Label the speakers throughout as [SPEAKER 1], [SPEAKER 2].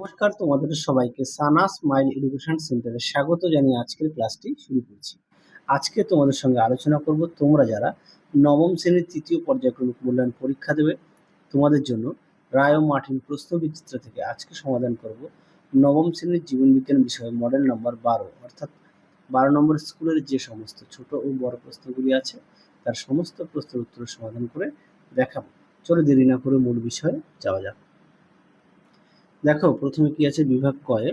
[SPEAKER 1] নমস্কার তোমাদের সবাইকে সানা স্মাইল এডুকেশন সেন্টারে স্বাগত জানিয়ে আজকের ক্লাসটি শুরু করছি। আজকে তোমাদের সঙ্গে আলোচনা করব তোমরা যারা নবম শ্রেণির তৃতীয় পর্যায়ক্রমিক মূল্যায়ন পরীক্ষা দেবে, তোমাদের জন্য রায় ও মার্টিন প্রশ্ন বিচিত্র থেকে আজকে সমাধান করব নবম শ্রেণির জীবনবিজ্ঞান বিষয়ে মডেল নম্বর বারো, অর্থাৎ বারো নম্বর স্কুলের যে সমস্ত ছোট ও বড় প্রশ্নগুলি আছে, তার সমস্ত প্রশ্নের উত্তর সমাধান করে দেখাবো। চলো দেরি না করে মূল বিষয়ে যাওয়া যাক। দেখো, প্রথমে কি আছে বিভাগ কয়ে?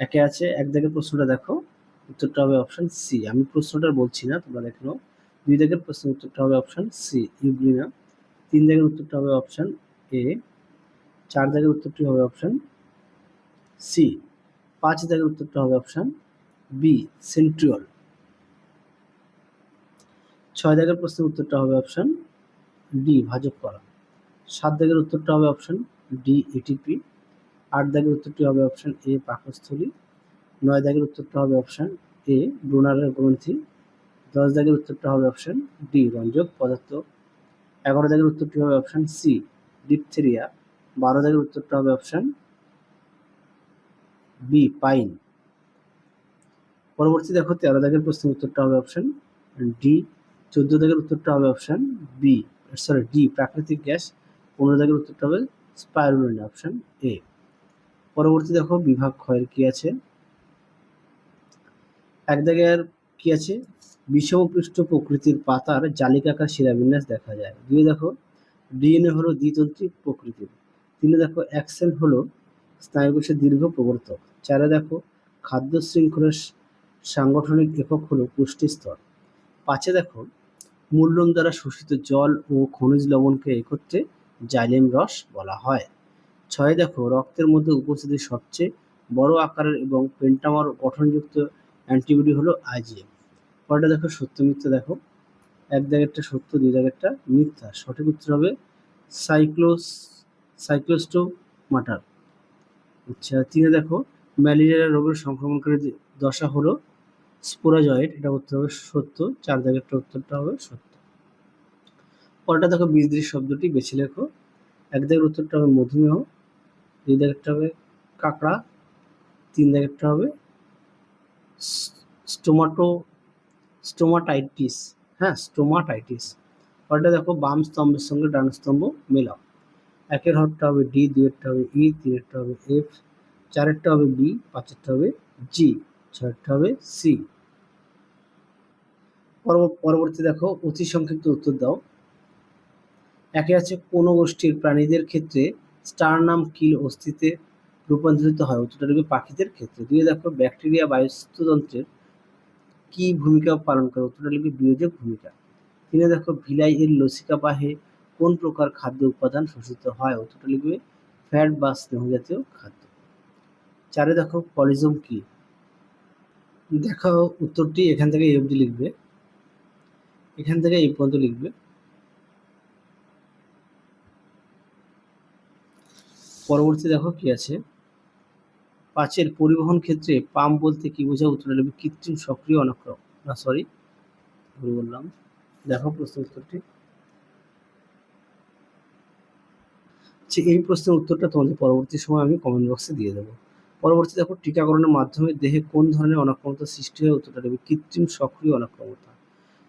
[SPEAKER 1] একে আছে, এক দাগের প্রশ্নটা দেখো, উত্তরটা হবে অপশন সি আমি প্রশ্নটা বলছি না, তোমরা দেখে নাও। দুই দাগের প্রশ্নের উত্তরটা হবে অপশন সি ইউগ্লিনা তিন দাগের উত্তরটা হবে অপশন এ চার দাগের উত্তরটি হবে অপশন সি পাঁচ দাগের উত্তরটা হবে অপশন বি সেন্ট্রিওল ছয় দাগের প্রশ্নের উত্তরটা হবে অপশন ডি ভাজক করা। সাত দাগের উত্তরটা হবে অপশন ডি এটিপি আট দাগের উত্তরটি হবে অপশন এ পাকস্থলী। নয় দাগের উত্তরটা হবে অপশন এ ব্রুনারের গ্রন্থি। দশ দাগের উত্তরটা হবে অপশন ডি রঞ্জক পদার্থ। এগারো দাগের উত্তরটি হবে অপশন সি ডিপথেরিয়া বারো দাগের উত্তরটা হবে অপশন বি পাইন পরবর্তী দেখো, তেরো দাগের প্রশ্নের উত্তরটা হবে অপশন ডি চোদ্দ দাগের উত্তরটা হবে অপশন বি সরি ডি প্রাকৃতিক গ্যাস। পনেরো দাগের উত্তরটা হবে স্পাইরুলিন অপশন এ পরবর্তী দেখো, বিভাগ ক্ষয়ের কি আছে? এক দাগের কি আছে? বিষমপৃষ্ঠ প্রকৃতির পাতার জালিকাকার শিরাবিন্যাস দেখা যায়। দুই দেখো, ডিএনএ হলো দ্বিতন্ত্রিক প্রকৃতির তিনে দেখো অ্যাক্সেন হলো স্নায়ুকোষের দীর্ঘ প্রবর্তক। চারে দেখো, খাদ্য শৃঙ্খলের সাংগঠনিক একক হলো পুষ্টি স্তর। পাঁচে দেখো মূল্যম দ্বারা শোষিত জল ও খনিজ লবণকে একত্রে জাইলেম রস বলা হয়। ছয় দেখো, রক্তের মধ্যে উপস্থিত সবচেয়ে বড় আকারের এবং পেন্টামার গঠনযুক্ত অ্যান্টিবডি হলো আইজিএম পরেরটা দেখো, সত্য মিথ্যা দেখো। এক দাগেরটা সত্য, দুই দাগেরটা মিথ্যা। সঠিক উত্তর হবে সাইক্লোস, সাইক্লোস্টোমাটার। আচ্ছা তিনে দেখো, ম্যালেরিয়া রোগের সংক্রমণকারী দশা হলো স্পোরাজয়েড, এটা উত্তর হবে সত্য, চার দাগেরটা উত্তরটা হবে সত্য। পরেরটা দেখো বীজদ্রি শব্দটি বেছে লেখো। এক দাগের উত্তরটা হবে মধুমেহ দুই দাগেরটা হবে কাঁকড়া, তিন দাগেরটা হবে স্টোমাটো, স্টোমাটাইটিস হ্যাঁ স্টোমাটাইটিস। পরেরটা দেখো বাম স্তম্ভের সঙ্গে ডান স্তম্ভ মেলাও। একের হরটা হবে ডি দুয়েরটা হবে ই, তিনেরটা হবে এফ, চারেরটা হবে বি, পাঁচেরটা হবে জি, ছয়েরটা হবে সি। পরবর্তী দেখো অতি সংক্ষিপ্ত উত্তর দাও। একে আছে কোনো গোষ্ঠীর প্রাণীদের ক্ষেত্রে স্টারনাম কিল অস্তিত্বে রূপান্তরিত হয় উত্তরটা দেবে পাখিদের ক্ষেত্রে। দুই দেখো ব্যাকটেরিয়া বায়ুস্থতন্ত্রের কি ভূমিকা পালন করে? উত্তরটা লিখবে বিয়োজক ভূমিকা। তিনে দেখো ভিলাই এর লসিকা বাহে কোন প্রকার খাদ্য উপাদান শোষিত হয়? উত্তরটা লিখবে ফ্যাট বা স্নেহ জাতীয় খাদ্য। চারে দেখো, পলিজম কি? দেখো উত্তরটি এখান থেকে এই অবধি লিখবে। এখান থেকে এই পর্যন্ত লিখবে। পরবর্তী দেখো কি আছে? পাঁচের পরিবহন ক্ষেত্রে পাম্প বলতে কি বোঝা উত্তর লিখবে কৃত্রিম সক্রিয় অনাক্রম। না সরি ভুল বললাম। দেখো প্রশ্ন উত্তরটি। আচ্ছা, এই প্রশ্নের উত্তরটা তোমাদের পরবর্তী সময় আমি কমেন্ট বক্সে দিয়ে দেবো। পরবর্তী দেখো টিকাকরণের মাধ্যমে দেহে কোন ধরনের অনাক্রমতা সৃষ্টি হয়? উত্তরটা দেবে কৃত্রিম সক্রিয় অনাক্রমতা।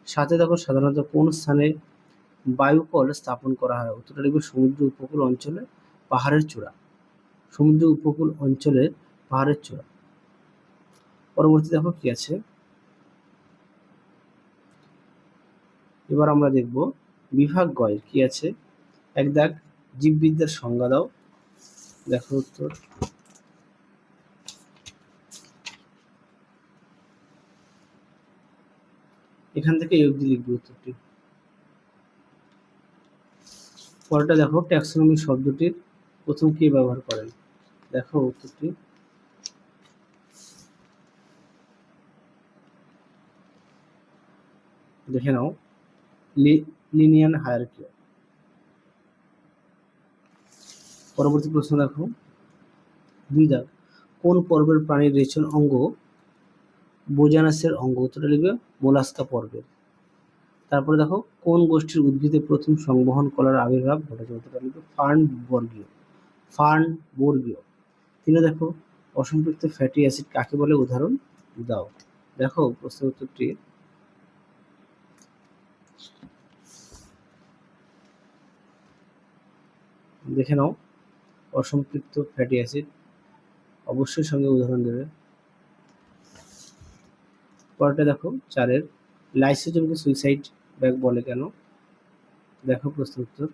[SPEAKER 1] সাথে দেখো সাধারণত কোন স্থানে বায়ুকল স্থাপন করা হয়? উত্তরটা লিখবে সমুদ্র উপকূল অঞ্চলে। পাহাড়ের চূড়া সমুদ্র উপকূল অঞ্চলের পাহাড়ের চূড়া। পরবর্তী দেখো কি আছে? এবার আমরা দেখব বিভাগ গয়ের কি আছে? এক দাগ জীববিদ্যার সংজ্ঞা দাও। দেখো উত্তর। এখান থেকে এই অবধি লিখবে উত্তরটি। পরেরটা দেখো, ট্যাক্সোনমি শব্দটির প্রথম কে ব্যবহার করেন? দেখো উত্তরটি। দেখে নাও। লিনিয়ান হায়ারকি। পরবর্তী প্রশ্ন দেখো। দুই দাগ। কোন পর্বের প্রাণীর রেচন অঙ্গ? বোজানাসের অঙ্গ। উত্তরটা লিখবে মোলাস্কা পর্বের। তারপরে দেখো, কোন গোষ্ঠীর উদ্ভিদে প্রথম সংবহন কলার আবির্ভাব ঘটেছে? উত্তরটা লিখবে ফার্ন বর্গীয় ফার্ন বর্গীয়। তিনে দেখো, অসম্পৃক্ত ফ্যাটি অ্যাসিড কাকে বলে? উদাহরণ দাও দেখো প্রশ্ন উত্তরটি। দেখে নাও, অসম্পৃক্ত ফ্যাটি অ্যাসিড অবশ্যই সঙ্গে উদাহরণ দেবে। পরেরটা দেখো, চারের, লাইসোজোমকে সুইসাইড ব্যাগ বলে কেন? দেখো প্রশ্ন উত্তর।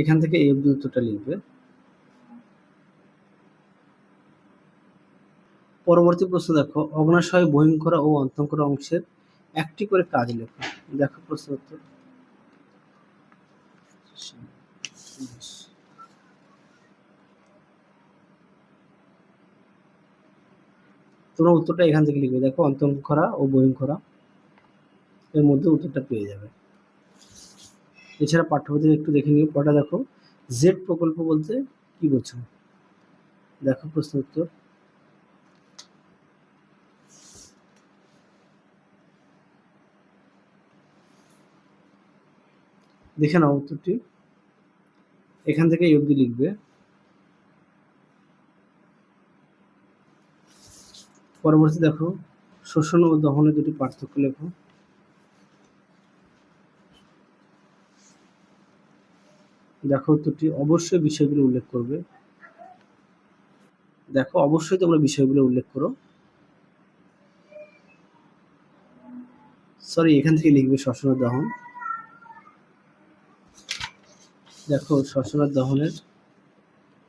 [SPEAKER 1] এখান থেকে এই অব্দি উত্তরটা লিখবে। পরবর্তী প্রশ্ন দেখো, অগ্নাশয় বহিঙ্করা ও অন্তঃকরা অংশের একটি করে কাজ লেখো। দেখো প্রশ্ন উত্তর। তোমরা উত্তরটা এখান থেকে লিখবে। দেখো অন্তঃখরা ও বহিঙ্করা এর মধ্যে উত্তরটা পেয়ে যাবে। এছাড়া পাঠ্যপুস্তক একটু দেখে নিও। পড়া দেখো। জেড প্রকল্প বলতে কি বোঝো? দেখো প্রশ্ন উত্তর। দেখে নাও উত্তরটি। এখান থেকে এই অবধি লিখবে। পরবর্তী দেখো, শোষণ ও দহনে দুটি পার্থক্য লেখো। দেখো উত্তরটি অবশ্যই বিষয়গুলো উল্লেখ করবে। দেখো, অবশ্যই তোমরা বিষয়গুলো উল্লেখ করো। সরি এখান থেকে লিখবে শ্বসন দহন দেখো শ্বসন দহনের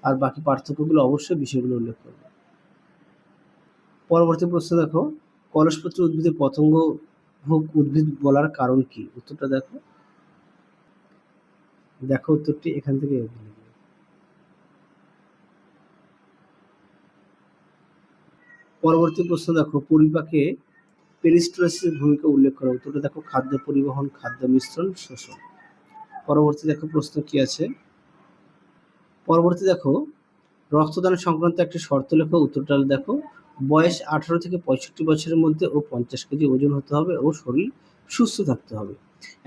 [SPEAKER 1] আর বাকি পার্থক্যগুলো অবশ্যই বিষয়গুলো উল্লেখ করবে। পরবর্তী প্রশ্ন দেখো, কলসপত্র উদ্ভিদে পতঙ্গ ভোগ উদ্ভিদ বলার কারণ কি? উত্তরটা দেখো। দেখো উত্তরটি এখান থেকে পরবর্তী প্রশ্ন দেখো, পরিপাকে পেরিস্টোলাসিসের ভূমিকা উল্লেখ করা। উত্তরটা দেখো, খাদ্য পরিবহন, খাদ্য মিশ্রণ, শোষণ। পরবর্তী দেখো প্রশ্ন কি আছে? পরবর্তী দেখো, রক্তদান সংক্রান্ত একটি শর্ত লেখো। উত্তরটা দেখো, বয়স আঠারো থেকে পঁয়ষট্টি বছরের মধ্যে ও পঞ্চাশ কেজি ওজন হতে হবে ও শরীর সুস্থ থাকতে হবে।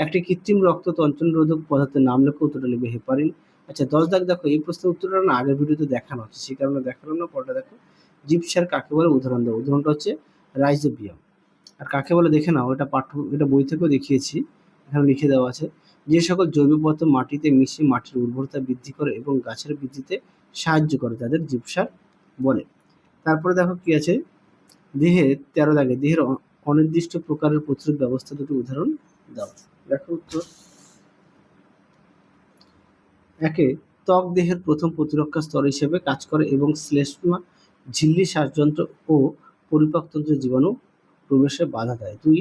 [SPEAKER 1] একটি কৃত্রিম রক্ত তঞ্চন রোধক পদার্থের নাম লেখো, উত্তরটা লিখবে হেপারিন। আচ্ছা দশ দাগ দেখো, এই প্রশ্নের উত্তরটা না আগের ভিডিওতে দেখানো হচ্ছে, সেই কারণে দেখালাম না, পরটা দেখো। জিপসার কাকে বলে উদাহরণ দেবো, উদাহরণটা হচ্ছে রাইজোবিয়াম। আর কাকে বলে দেখে নাও, এটা পাঠ্য এটা বই থেকেও দেখিয়েছি, এখানে লিখে দেওয়া আছে। যে সকল জৈব পদার্থ মাটিতে মিশে মাটির উর্বরতা বৃদ্ধি করে এবং গাছের বৃদ্ধিতে সাহায্য করে তাদের জীবসার বলে। তারপরে দেখো কি আছে দেহে তেরো দাগে, দেহের অনির্দিষ্ট প্রকারের প্রতিরোধ ব্যবস্থা দুটি উদাহরণ দাও। দেখো উত্তর। একে ত্বক দেহের প্রথম প্রতিরক্ষা স্তর হিসেবে কাজ করে এবং শ্লেষ্মা, ঝিল্লি শ্বাসযন্ত্র ও পরিপাকতন্ত্রের জীবাণু প্রবেশে বাধা দেয়। দুই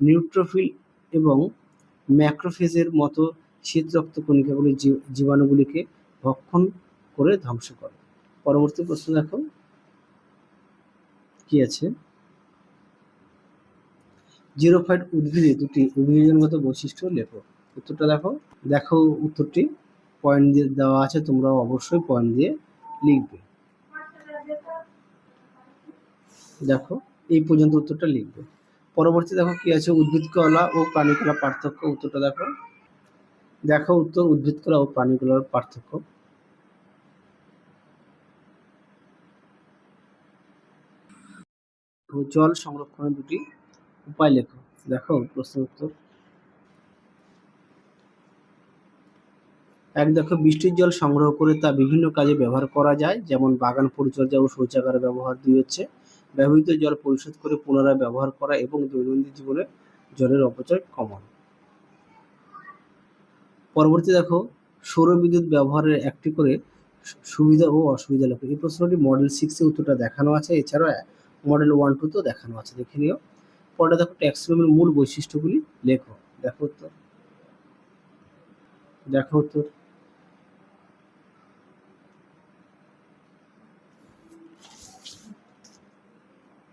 [SPEAKER 1] নিউট্রোফিল এবং ম্যাক্রোফেজের মতো শীত রক্ত কণিকাগুলি জীবাণুগুলিকে ভক্ষণ করে ধ্বংস করে। পরবর্তী প্রশ্ন দেখো। কি আছে? জিরোফাইট উদ্ভিদে দুটি অভিযোজনগত বৈশিষ্ট্য লেখো। উত্তরটা দেখো। দেখো উত্তরটি। পয়েন্ট দিয়ে দেওয়া আছে তোমরা অবশ্যই পয়েন্ট দিয়ে লিখবে। দেখো, এই পর্যন্ত উত্তরটা লিখবে। পরবর্তী দেখো কি আছে, উদ্ভিদ কলা ও প্রাণী কলা পার্থক্য। উত্তরটা দেখো। দেখো উত্তর, উদ্ভিদ কলা ও প্রাণী কলার পার্থক্য। জল সংরক্ষণের দুটি উপায় লেখো দেখো প্রশ্ন উত্তর এক দেখো বৃষ্টির জল সংগ্রহ করে তা বিভিন্ন কাজে ব্যবহার করা যায়, যেমন বাগান পরিচর্যা ও শৌচাগার ব্যবহার দুই হচ্ছে। ব্যবহৃত জল পরিশোধ করে পুনরায় ব্যবহার করা এবং দৈনন্দিন জীবনে জলের অপচয় কমানো। পরবর্তী দেখো, সৌর বিদ্যুৎ ব্যবহারের একটি করে সুবিধা ও অসুবিধা লেখো। এই প্রশ্নটি মডেল সিক্সে উত্তরটা দেখানো আছে। এছাড়াও মডেল ওয়ান টুতেও দেখানো আছে। দেখে নিও। পরে দেখো ট্যাক্সিনোমের মূল বৈশিষ্ট্যগুলি লেখো। দেখো উত্তর। দেখো উত্তর।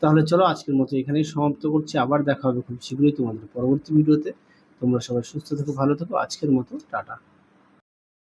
[SPEAKER 1] তাহলে চলো আজকের মতো এখানেই সমাপ্ত করছি। আবার দেখা হবে খুব শীঘ্রই তোমাদের পরবর্তী ভিডিওতে। তোমরা সবাই সুস্থ থেকো, ভালো থেকো। আজকের মতো টাটা।